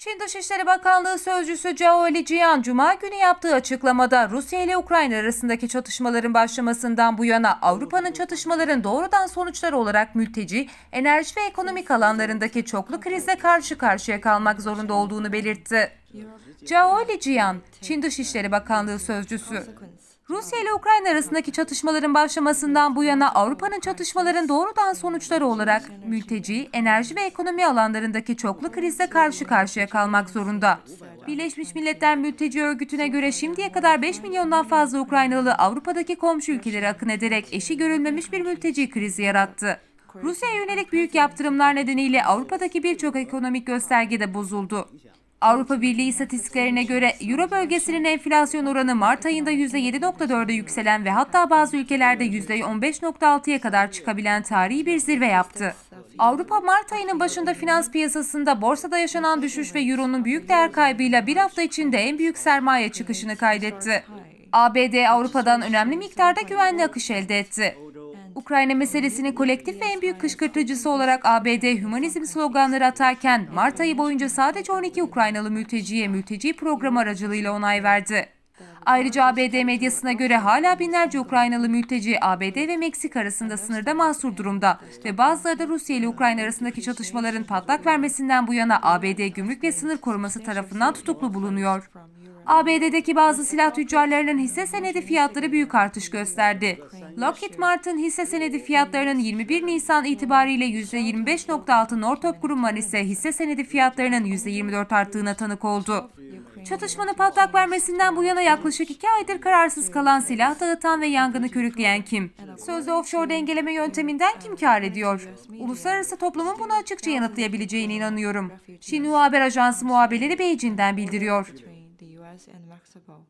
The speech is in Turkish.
Çin Dışişleri Bakanlığı Sözcüsü Zhao Lijian, Cuma günü yaptığı açıklamada Rusya ile Ukrayna arasındaki çatışmaların başlamasından bu yana Avrupa'nın çatışmaların doğrudan sonuçları olarak mülteci, enerji ve ekonomik alanlarındaki çoklu krize karşı karşıya kalmak zorunda olduğunu belirtti. Zhao Lijian, Çin Dışişleri Bakanlığı Sözcüsü, Rusya ile Ukrayna arasındaki çatışmaların başlamasından bu yana Avrupa'nın çatışmaların doğrudan sonuçları olarak mülteci, enerji ve ekonomi alanlarındaki çoklu krizle karşı karşıya kalmak zorunda. Birleşmiş Milletler Mülteci Örgütü'ne göre şimdiye kadar 5 milyondan fazla Ukraynalı Avrupa'daki komşu ülkelere akın ederek eşi görülmemiş bir mülteci krizi yarattı. Rusya'ya yönelik büyük yaptırımlar nedeniyle Avrupa'daki birçok ekonomik gösterge de bozuldu. Avrupa Birliği istatistiklerine göre Euro bölgesinin enflasyon oranı Mart ayında %7.4'e yükselen ve hatta bazı ülkelerde %15.6'ya kadar çıkabilen tarihi bir zirve yaptı. Avrupa Mart ayının başında finans piyasasında borsada yaşanan düşüş ve Euro'nun büyük değer kaybıyla bir hafta içinde en büyük sermaye çıkışını kaydetti. ABD Avrupa'dan önemli miktarda güvenli akış elde etti. Ukrayna meselesinin kolektif ve en büyük kışkırtıcısı olarak ABD hümanizm sloganları atarken Mart ayı boyunca sadece 12 Ukraynalı mülteciye mülteci programı aracılığıyla onay verdi. Ayrıca ABD medyasına göre hala binlerce Ukraynalı mülteci ABD ve Meksika arasında sınırda mahsur durumda ve bazıları da Rusya ile Ukrayna arasındaki çatışmaların patlak vermesinden bu yana ABD Gümrük ve Sınır Koruması tarafından tutuklu bulunuyor. ABD'deki bazı silah tüccarlarının hisse senedi fiyatları büyük artış gösterdi. Lockheed Martin hisse senedi fiyatlarının 21 Nisan itibariyle %25.6 Northrop Grumman ise hisse senedi fiyatlarının %24 arttığına tanık oldu. Çatışmanın patlak vermesinden bu yana yaklaşık iki aydır kararsız kalan silah dağıtan ve yangını körükleyen kim? Sözde offshore dengeleme yönteminden kim kar ediyor? Uluslararası toplumun bunu açıkça yanıtlayabileceğine inanıyorum. Xinhua Haber Ajansı muhabirleri Beijing'den bildiriyor. generous and flexible.